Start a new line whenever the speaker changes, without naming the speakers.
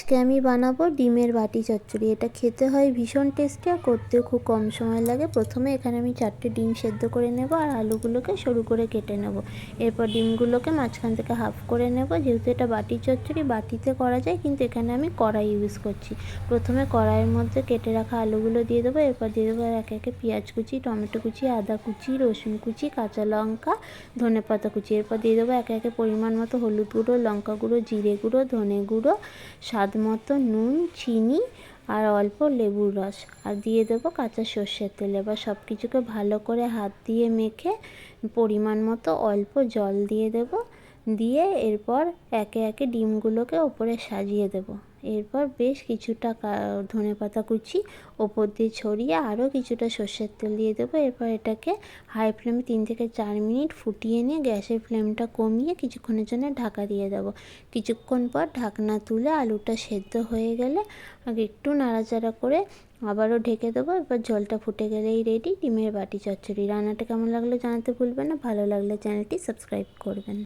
আজকে আমি বানাবো ডিমের বাটি চচ্চড়ি। এটা খেতে হয় ভীষণ টেস্টি আর করতেও খুব কম সময় লাগে। প্রথমে এখানে আমি চারটে ডিম সেদ্ধ করে নেব আর আলুগুলোকে সরু করে কেটে নেব। এরপর ডিমগুলোকে মাঝখান থেকে হাফ করে নেব। যেহেতু এটা বাটি চচ্চড়ি, বাটিতে করা যায়, কিন্তু এখানে আমি কড়াই ইউজ করছি। প্রথমে কড়াইয়ের মধ্যে কেটে রাখা আলুগুলো দিয়ে দেবো। এরপর দিয়ে দেবো একে একে পেঁয়াজ কুচি, টমেটো কুচি, আদা কুচি, রসুন কুচি, কাঁচা লঙ্কা, ধনে পাতা কুচি। এরপর দিয়ে দেবো একে একে পরিমাণ মতো হলুদ গুঁড়ো, লঙ্কা গুঁড়ো, জিরে গুঁড়ো, ধনে গুঁড়ো, স্বাদ মতো নুন, চিনি আর অল্প লেবুর রস। আর দিয়ে দেবো কাঁচা সর্ষের তেল। এবার সব কিছুকে ভালো করে হাত দিয়ে মেখে পরিমাণ মতো অল্প জল দিয়ে দেবো। দিয়ে এরপর একে একে ডিমগুলোকে ওপরে সাজিয়ে দেবো। এরপর বেশ কিছুটা ধনে পাতা কুচি ওপর দিয়ে ছড়িয়ে আরও কিছুটা সর্ষের তেল দিয়ে দেবো। এরপর এটাকে হাই ফ্লেমে তিন থেকে চার মিনিট ফুটিয়ে নিয়ে গ্যাসের ফ্লেমটা কমিয়ে কিছুক্ষণের জন্য ঢাকা দিয়ে দেবো। কিছুক্ষণ পর ঢাকনা তুলে আলুটা সেদ্ধ হয়ে গেলে আগে একটু নাড়াচাড়া করে আবারও ঢেকে দেবো। এবার জলটা ফুটে গেলেই রেডি ডিমের বাটি চচ্চড়ি। রান্নাটা কেমন লাগল জানাতে ভুলবেন না। ভালো লাগলে চ্যানেলটি সাবস্ক্রাইব করবেন।